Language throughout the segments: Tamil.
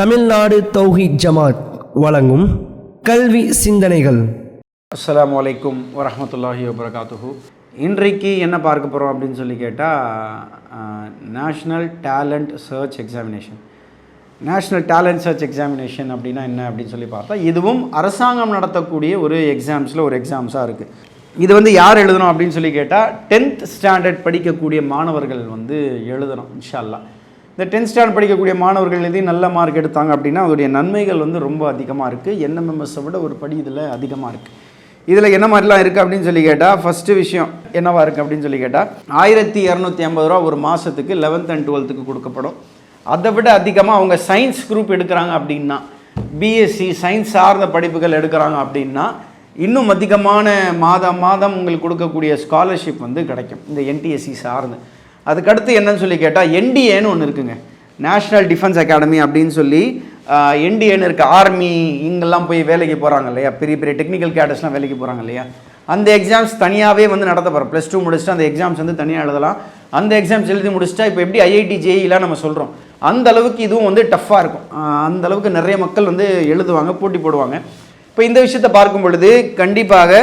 தமிழ்நாடு தௌஹீத் ஜமாத் வழங்கும் கல்வி சிந்தனைகள். அஸ்லாம் வலைக்கும் வரமத்துல்லாஹி வபரகாத்துஹு. இன்றைக்கு என்ன பார்க்க போகிறோம் அப்படின்னு சொல்லி கேட்டால் national talent search examination national talent search examination அப்படின்னா என்ன அப்படின்னு சொல்லி பார்த்தா இதுவும் அரசாங்கம் நடத்தக்கூடிய ஒரு எக்ஸாம்ஸில் ஒரு எக்ஸாம்ஸாக இருக்குது இது வந்து யார் எழுதணும் அப்படின்னு சொல்லி கேட்டால் டென்த் ஸ்டாண்டர்ட் படிக்கக்கூடிய மாணவர்கள் வந்து எழுதணும் இன்ஷா அல்லாஹ் இந்த டென்த் ஸ்டாண்டர்ட் படிக்கக்கூடிய மாணவர்கள் எதையும் நல்ல மார்க் எடுத்தாங்க அப்படின்னா அதோடைய நன்மைகள் வந்து ரொம்ப அதிகமாக இருக்குது என்எம்எம்எஸை விட ஒரு படி இதில் அதிகமாக இருக்குது இதில் என்ன மாதிரிலாம் இருக்குது அப்படின்னு சொல்லி கேட்டால் ஃபஸ்ட்டு விஷயம் என்னவா இருக்குது அப்படின்னு சொல்லி கேட்டால் ஆயிரத்தி இரநூத்தி ஐம்பது ரூபா ஒரு மாதத்துக்கு லெவன்த் அண்ட் டுவெல்த்துக்கு கொடுக்கப்படும். அதை விட அதிகமாக அவங்க சயின்ஸ் குரூப் எடுக்கிறாங்க அப்படின்னா பிஎஸ்சி சயின்ஸ் சார்ந்த படிப்புகள் எடுக்கிறாங்க அப்படின்னா இன்னும் அதிகமான மாதம் மாதம் உங்களுக்கு கொடுக்கக்கூடிய ஸ்காலர்ஷிப் வந்து கிடைக்கும். இந்த என்டிஎஸ்சி சார்ந்து. அதுக்கடுத்து என்னன்னு சொல்லி கேட்டால் என்டிஏன்னு ஒன்று இருக்குங்க. நேஷ்னல் டிஃபென்ஸ் அகாடமி அப்படின்னு சொல்லி என்டிஏன்னு இருக்க. ஆர்மி இங்கெல்லாம் போய் வேலைக்கு போகிறாங்க இல்லையா? பெரிய பெரிய டெக்னிக்கல் கேடர்ஸ்லாம் வேலைக்கு போகிறாங்க இல்லையா? அந்த எக்ஸாம்ஸ் தனியாகவே வந்து நடத்த போகிறோம் ப்ளஸ் டூ முடிச்சுட்டு அந்த எக்ஸாம்ஸ் வந்து தனியாக எழுதலாம். அந்த எக்ஸாம்ஸ் எழுதி முடிச்சுட்டா இப்போ எப்படி ஐஐடி ஜேஇலாம் நம்ம சொல்கிறோம் அந்த அளவுக்கு இதுவும் வந்து டஃப்பாக இருக்கும். அந்த அளவுக்கு நிறைய மக்கள் வந்து எழுதுவாங்க போட்டி போடுவாங்க. இப்போ இந்த விஷயத்தை பார்க்கும் பொழுது கண்டிப்பாக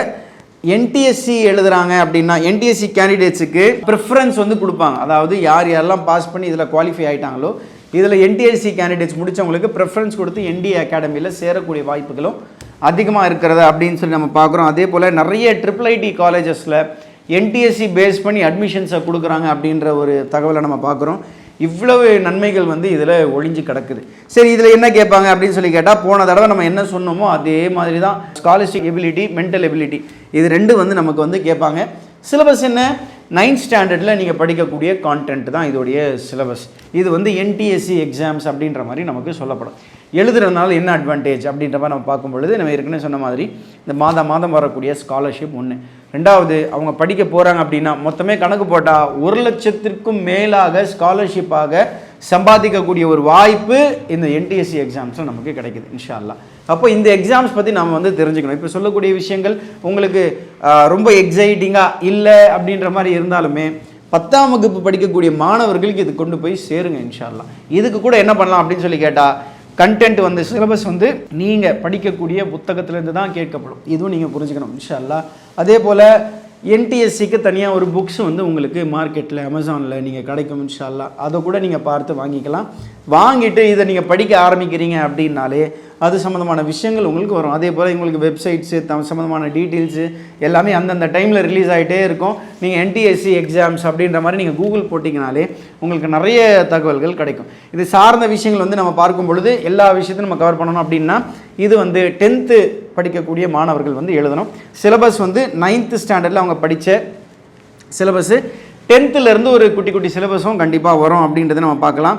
என்டிஎஸ்சி எழுதுறாங்க அப்படின்னா என்டிஎஸ்சி கேண்டிடேட்ஸுக்கு ப்ரிஃபரன்ஸ் வந்து கொடுப்பாங்க. அதாவது யார் யாரெல்லாம் பாஸ் பண்ணி இதில் குவாலிஃபை ஆகிட்டாங்களோ இதில் என்டிஎஸ்சி கேண்டிடேட்ஸ் முடித்தவங்களுக்கு ப்ரிஃபரன்ஸ் கொடுத்து என்டிஏ அகாடமியில் சேரக்கூடிய வாய்ப்புகளும் அதிகமாக இருக்கிறது அப்படின்னு சொல்லி நம்ம பார்க்குறோம். அதே போல் நிறைய ட்ரிபிள் ஐடி காலேஜஸில் என்டிஎஸ்சி பேஸ் பண்ணி அட்மிஷன்ஸை கொடுக்குறாங்க அப்படின்ற ஒரு தகவலை நம்ம பார்க்குறோம். இவ்வளவு நன்மைகள் வந்து இதில் ஒளிஞ்சு கிடக்குது. சரி இதில் என்ன கேட்பாங்க அப்படின்னு சொல்லி கேட்டால் போன தடவை நம்ம என்ன சொன்னோமோ அதே மாதிரி தான் ஸ்காலர்ஷிப் எபிலிட்டி மென்டல் எபிலிட்டி இது ரெண்டு வந்து நமக்கு வந்து கேட்பாங்க. சிலபஸ் என்ன? நைன்த் ஸ்டாண்டர்டில் நீங்கள் படிக்கக்கூடிய கான்டென்ட் தான் இதோடைய சிலபஸ் இது வந்து என்டிஎஸ்சி எக்ஸாம்ஸ் அப்படின்ற மாதிரி நமக்கு சொல்லப்படும். எழுதுறதுனால என்ன அட்வான்டேஜ் அப்படின்ற மாதிரி நம்ம பார்க்கும் பொழுது நம்ம ஏற்கனவே சொன்ன மாதிரி இந்த மாதம் மாதம் வரக்கூடிய ஸ்காலர்ஷிப் ஒன்று ரெண்டாவது அவங்க படிக்க போகிறாங்க அப்படின்னா மொத்தமே கணக்கு போட்டால் ஒரு லட்சத்திற்கும் மேலாக ஸ்காலர்ஷிப்பாக சம்பாதிக்கக்கூடிய ஒரு வாய்ப்பு இந்த என்டிஎஸ்சி எக்ஸாம்ஸில் நமக்கு கிடைக்குது இன்ஷால்லா அப்போ இந்த எக்ஸாம்ஸ் பற்றி நம்ம வந்து தெரிஞ்சுக்கணும். இப்போ சொல்லக்கூடிய விஷயங்கள் உங்களுக்கு ரொம்ப எக்ஸைட்டிங்காக இல்லை அப்படின்ற மாதிரி இருந்தாலுமே பத்தாம் வகுப்பு படிக்கக்கூடிய மாணவர்களுக்கு இது கொண்டு போய் சேருங்க இன்ஷால்லா இதுக்கு கூட என்ன பண்ணலாம் அப்படின்னு சொல்லி கேட்டால் கண்டென்ட் வந்து சிலபஸ் வந்து நீங்கள் படிக்கக்கூடிய புத்தகத்திலேருந்து தான் கேட்கப்படும். இதுவும் நீங்கள் புரிஞ்சுக்கணும் இன்ஷால்லா அதே போல் என்டிஎஸ்சிக்கு தனியாக ஒரு புக்ஸ் வந்து உங்களுக்கு மார்க்கெட்டில் அமேசானில் நீங்கள் கிடைக்கும் இன்ஷால்லா அதை கூட நீங்கள் பார்த்து வாங்கிக்கலாம். வாங்கிட்டு இதை நீங்கள் படிக்க ஆரம்பிக்கிறீங்க அப்படின்னாலே அது சம்மந்தமான விஷயங்கள் உங்களுக்கு வரும். அதே போல் உங்களுக்கு வெப்சைட்ஸு த சம்மந்தமான டீட்டெயில்ஸு எல்லாமே அந்தந்த டைமில் ரிலீஸ் ஆகிட்டே இருக்கும். நீங்கள் என்டிஎஸ்சி எக்ஸாம்ஸ் அப்படின்ற மாதிரி நீங்கள் கூகுள் போட்டிங்கனாலே உங்களுக்கு நிறைய தகவல்கள் கிடைக்கும். இது சார்ந்த விஷயங்கள் வந்து நம்ம பார்க்கும் பொழுது எல்லா விஷயத்தையும் நம்ம கவர் பண்ணணும் அப்படின்னா இது வந்து டென்த்து படிக்கக்கூடிய மாணவர்கள் வந்து எழுதணும். சிலபஸ் வந்து நைன்த்து ஸ்டாண்டர்டில் அவங்க படித்த சிலபஸ்ஸு டென்த்துலேருந்து ஒரு குட்டி குட்டி சிலபஸும் கண்டிப்பாக வரும் அப்படின்றத நம்ம பார்க்கலாம்.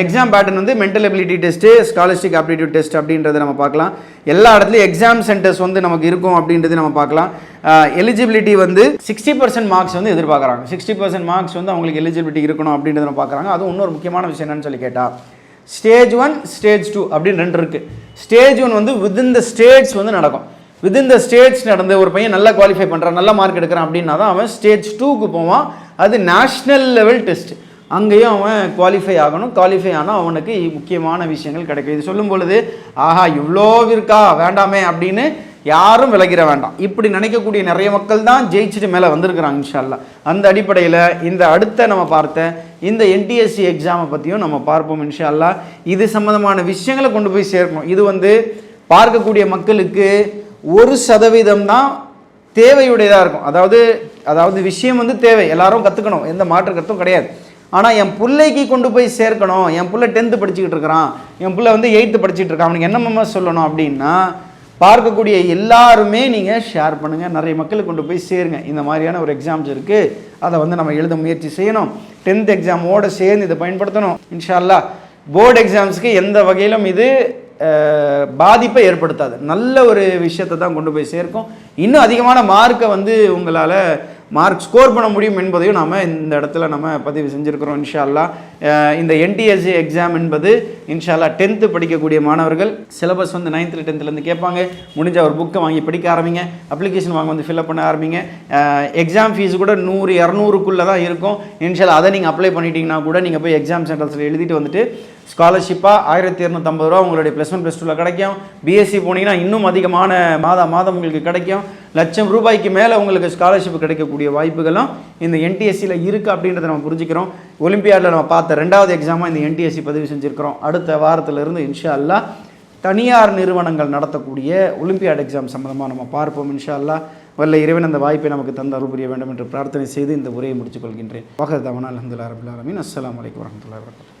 எக்ஸாம் பேட்டர்ன் வந்து mental ability test scholarship aptitude test அப்படின்றத நம்ம பார்க்கலாம். எல்லா இடத்துலையும் எக்ஸாம் சென்டர்ஸ் வந்து நமக்கு இருக்கும் அப்படின்றது நம்ம பார்க்கலாம். எலிஜிபிலிட்டி வந்து சிக்ஸ்டி பர்சன்ட் மார்க்ஸ் வந்து எதிர்பார்க்குறாங்க. சிக்ஸ்டி பர்சன்ட் மார்க்ஸ் வந்து அவங்களுக்கு எலிஜிபிலிட்டி இருக்கணும் அப்படின்றத நம்ம பார்க்குறாங்க. அதுவும் இன்னொரு முக்கியமான விஷயம் என்னன்னு சொல்லி கேட்டால் ஸ்டேஜ் ஒன் ஸ்டேஜ் டூ அப்படின்னு ரெண்டு இருக்குது ஸ்டேஜ் ஒன் வந்து வித்தின் த ஸ்டேட்ஸ் வந்து நடக்கும். வித்தின் த ஸ்டேட்ஸ் நடந்து ஒரு பையன் நல்லா குவாலிஃபை பண்ணுறான் நல்ல மார்க் எடுக்கிறான் அப்படின்னா தான் அவன் ஸ்டேஜ் டூக்கு போவான். அது நேஷ்னல் லெவல் டெஸ்ட் அங்கேயும் அவன் குவாலிஃபை ஆகணும். குவாலிஃபை ஆனால் அவனுக்கு முக்கியமான விஷயங்கள் கிடைக்கும். இது சொல்லும் பொழுது ஆஹா இவ்வளோ இருக்கா? வேண்டாமே அப்படின்னு யாரும் விலகிட வேண்டாம். இப்படி நினைக்கக்கூடிய நிறைய மக்கள் தான் ஜெயிச்சுட்டு மேலே வந்திருக்கிறாங்க இன்ஷால்லா அந்த அடிப்படையில் இந்த அடுத்த நம்ம பார்த்த இந்த என்டிஎஸ்சி எக்ஸாமை பற்றியும் நம்ம பார்ப்போம் இன்ஷால்லா இது சம்மந்தமான விஷயங்களை கொண்டு போய் சேர்க்கணும். இது வந்து பார்க்கக்கூடிய மக்களுக்கு ஒரு சதவீதம் தான் தேவையுடையதாக இருக்கும். அதாவது அதாவது விஷயம் வந்து தேவை. எல்லாரும் கற்றுக்கணும் எந்த மாற்று கருத்தும் கிடையாது. ஆனால் என் பிள்ளைக்கு கொண்டு போய் சேர்க்கணும். என் பிள்ளை டென்த்து படிச்சுக்கிட்டு இருக்கிறான். என் பிள்ளை வந்து எயித்து படிச்சுட்டு இருக்கான். அவனுக்கு என்னமெல்லாம் சொல்லணும் அப்படின்னா பார்க்கக்கூடிய எல்லாருமே நீங்கள் ஷேர் பண்ணுங்கள் நிறைய மக்களுக்கு கொண்டு போய் சேருங்க. இந்த மாதிரியான ஒரு எக்ஸாம்ஸ் இருக்குது அதை வந்து நம்ம எழுத முயற்சி செய்யணும். டென்த் எக்ஸாமோடு சேர்ந்து இதை பயன்படுத்தணும். இன்ஷால்லா போர்டு எக்ஸாம்ஸ்க்கு எந்த வகையிலும் இது பாதிப்பை ஏற்படுத்தாது. நல்ல ஒரு விஷயத்தை தான் கொண்டு போய் சேர்க்கும். இன்னும் அதிகமான மார்க்கை வந்து உங்களால் மார்க் ஸ்கோர் பண்ண முடியும் என்பதையும் நாம் இந்த இடத்துல நம்ம பதிவு செஞ்சுருக்கிறோம் இன்ஷால்லா இந்த என்டிஎஸ்சி எக்ஸாம் என்பது இன்ஷால்லா டென்த்து படிக்கக்கூடிய மாணவர்கள் சிலபஸ் வந்து நைன்த்தில் டென்த்துலேருந்து கேட்பாங்க. முடிஞ்ச ஒரு புக்கை வாங்கி படிக்க ஆரம்பிங்க. அப்ளிகேஷன் வாங்க வந்து ஃபில்அப் பண்ண ஆரம்பிங்க. எக்ஸாம் ஃபீஸ் கூட நூறு இரநூறுக்குள்ளே தான் இருக்கும். இன்ஷால்லா அதை நீங்கள் அப்ளை பண்ணிட்டீங்கன்னா கூட நீங்கள் போய் எக்ஸாம் சென்டர்ஸில் எழுதிட்டு வந்துட்டு ஸ்காலர்ஷிப்பாக ஆயிரத்தி இரநூத்தம்பது ரூபா உங்களுடைய ப்ளஸ் ஒன் ப்ளஸ் டூவில் கிடைக்கும். பிஎஸ்சி போனீங்கன்னா இன்னும் அதிகமான மாதம் மாதம் உங்களுக்கு கிடைக்கும். லட்சம் ரூபாய்க்கு மேலே உங்களுக்கு ஸ்காலர்ஷிப் கிடைக்கக்கூடிய வாய்ப்புகளும் இந்த என்டிஎஸ்சியில் இருக்குது அப்படின்றத நம்ம புரிஞ்சுக்கிறோம். ஒலிம்பியாடில் நம்ம பார்த்த ரெண்டாவது எக்ஸாமாக இந்த என்டிஎஸ்சி பதிவு செஞ்சுருக்கிறோம். அடுத்த வாரத்திலிருந்து இன்ஷா அல்லா தனியார் நிறுவனங்கள் நடத்தக்கூடிய ஒலிம்பியாட் எக்ஸாம் சம்மந்தமாக நம்ம பார்ப்போம் இன்ஷா அல்லா வல்ல இறைவன் அந்த வாய்ப்பை நமக்கு தந்து அருள் புரிய வேண்டும் என்று பிரார்த்தனை செய்து இந்த உரையை முடித்துக் கொள்கின்றேன். வாகர் தவனா அலமதுல்லா ரபுல் ஆலமீன். அஸ்ஸலாமு அலைக்கும்